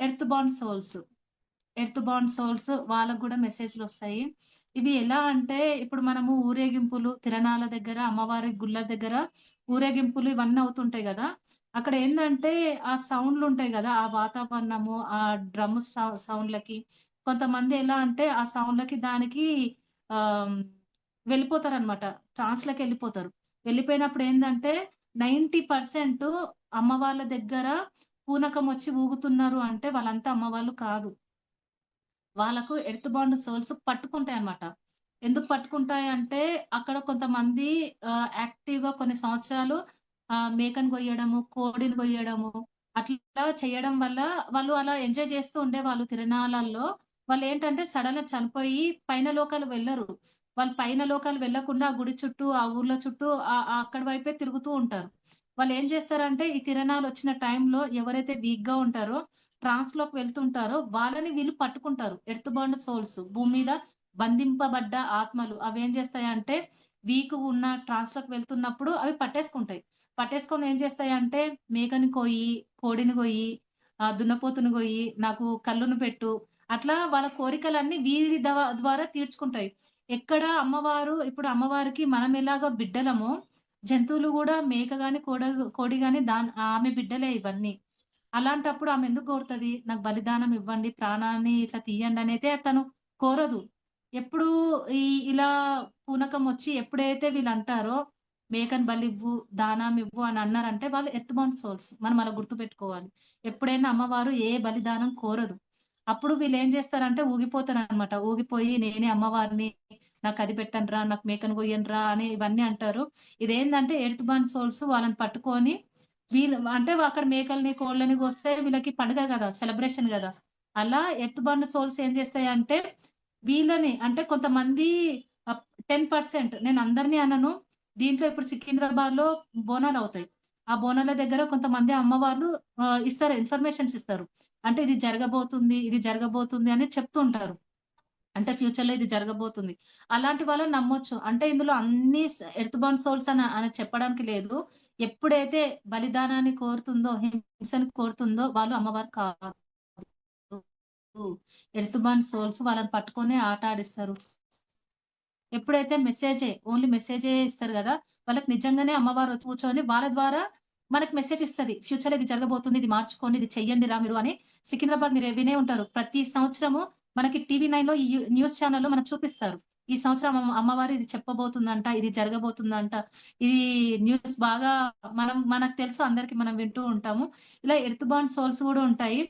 Earth bond souls. Earth bond souls వాళ్ళకి మెసేజ్లు వస్తాయి. ఇవి ఎలా అంటే ఇప్పుడు మనము ఊరేగింపులు, తిరణాల దగ్గర, అమ్మవారి గుళ్ళ దగ్గర ఊరేగింపులు ఇవన్నీ అవుతుంటాయి కదా. అక్కడ ఏందంటే ఆ సౌండ్లు ఉంటాయి కదా ఆ వాతావరణము, ఆ డ్రమ్ సౌ సౌండ్‌లకి కొంతమంది ఎలా అంటే ఆ సౌండ్‌లకి దానికి ఆ వెళ్ళిపోతారు అనమాట ట్రాన్స్లకి వెళ్ళిపోతారు. వెళ్ళిపోయినప్పుడు ఏంటంటే నైంటీ పర్సెంట్ అమ్మవార్ల దగ్గర పూనకం వచ్చి ఊగుతున్నారు అంటే వాళ్ళంతా అమ్మవాళ్ళు కాదు. వాళ్ళకు ఎర్త్ బాండ్ సోల్స్ పట్టుకుంటాయి అనమాట ఎందుకు పట్టుకుంటాయి అంటే అక్కడ కొంతమంది యాక్టివ్ యాక్టివ్‌గా కొన్ని సంవత్సరాలు మేకను మేకని కోడిని కొయ్యడము అట్లా చేయడం వల్ల వాళ్ళు అలా ఎంజాయ్ చేస్తూ ఉండే వాళ్ళు తిరణాలలో. వాళ్ళేంటంటే సడన్ చనిపోయి పైన లోకాలు వెళ్ళరు వాళ్ళు పైన లోకాలు వెళ్ళకుండా ఆ గుడి చుట్టూ, ఆ ఊర్ల చుట్టూ అక్కడ వైపే తిరుగుతూ ఉంటారు. వాళ్ళు ఏం చేస్తారంటే ఈ తిరణాలు వచ్చిన టైంలో ఎవరైతే వీక్‌గా ఉంటారో ట్రాన్స్‌లోకి వెళ్తుంటారో వాళ్ళని వీళ్ళు పట్టుకుంటారు. ఎర్త్బాండ్ సోల్స్ భూమి మీద బంధింపబడ్డ ఆత్మలు అవి అవేం చేస్తాయంటే ట్రాన్స్ ట్రాన్స్‌లోకి వెళ్తున్నప్పుడు అవి పట్టేసుకుంటాయి. పట్టేసుకొని ఏం చేస్తాయంటే మేకని కొయ్యి, కోడిని కొయ్యి దున్నపోతును దున్నపోతుని నాకు కళ్ళును పెట్టు అట్లా వాళ్ళ కోరికలన్నీ వీరి ద్వారా తీర్చుకుంటాయి. ఎక్కడ అమ్మవారు ఇప్పుడు అమ్మవారికి మనం ఎలాగో బిడ్డలమో జంతువులు కూడా మేక గాని, కోడ కోడి గాని దాని ఆమె బిడ్డలే ఇవన్నీ. అలాంటప్పుడు ఆమె ఎందుకు కోరుతది? నాకు బలిదానం ఇవ్వండి, ప్రాణాన్ని ఇట్లా తీయండి తీయండనైతే తను కోరదు. ఎప్పుడు ఈ ఇలా పూనకం వచ్చి ఎప్పుడైతే వీళ్ళు అంటారో మేకని దానం ఇవ్వు అని అన్నారంటే వాళ్ళు ఎర్త్బౌండ్ సోల్స్. మనం అలా గుర్తుపెట్టుకోవాలి. ఎప్పుడైనా అమ్మవారు ఏ బలిదానం కోరదు. అప్పుడు వీళ్ళు ఏం చేస్తారంటే ఊగిపోతారనమాట. ఊగిపోయి నేనే అమ్మవారిని, నాకు అది పెట్టండి రా నాకు మేకను కొయ్యండ్రా అని ఇవన్నీ అంటారు. ఇదేంటంటే ఎర్త్ సోల్స్ వాళ్ళని పట్టుకొని వీళ్ళు అంటే అక్కడ మేకల్ని, కోళ్ళని కోస్తే వీళ్ళకి పండుగ కదా సెలబ్రేషన్ కదా అలా ఎర్త్ సోల్స్ ఏం చేస్తాయంటే, వీళ్ళని అంటే కొంతమంది టెన్ పర్సెంట్ నేను అందరిని అనను. దీంట్లో ఇప్పుడు సికింద్రాబాద్లో బోనాలు అవుతాయి ఆ బోనాల దగ్గర కొంతమంది అమ్మవార్లు ఇస్తారు ఇన్ఫర్మేషన్స్ ఇస్తారు. అంటే ఇది జరగబోతుంది, ఇది జరగబోతుంది అని చెప్తుంటారు అంటే ఫ్యూచర్‌లో ఇది జరగబోతుంది. అలాంటి వాళ్ళు నమ్మొచ్చు. అంటే ఇందులో అన్ని స్ ఎర్త్ సోల్స్ అని అని చెప్పడానికి లేదు. ఎప్పుడైతే బలిదానాన్ని కోరుతుందో, హింసను కోరుతుందో వాళ్ళు అమ్మవారు కాదు. ఎర్త్ సోల్స్ వాళ్ళని పట్టుకొని ఆట ఆడిస్తారు. ఎప్పుడైతే మెసేజే ఓన్లీ మెసేజే ఇస్తారు కదా వాళ్ళకి నిజంగానే అమ్మవారు కూర్చొని వాళ్ళ ద్వారా మనకి మెసేజ్ ఇస్తుంది ఫ్యూచర్ ఇది జరగబోతుంది. ఇది మార్చుకోండి. ఇది చెయ్యండిరా మీరు అని సికింద్రాబాద్ మీరు వినే ఉంటారు. ప్రతి సంవత్సరము మనకి టీవీ నైన్లో ఈ న్యూస్ ఛానల్లో మనకు చూపిస్తారు. ఈ సంవత్సరం అమ్మవారు ఇది చెప్పబోతుందంట. ఇది జరగబోతుందంట. ఇది న్యూస్ బాగా మనం మనకు తెలుసు అందరికి మనం వింటూ ఉంటాము. ఇలా ఎర్త్ బాండ్ సోల్స్ కూడా ఉంటాయి.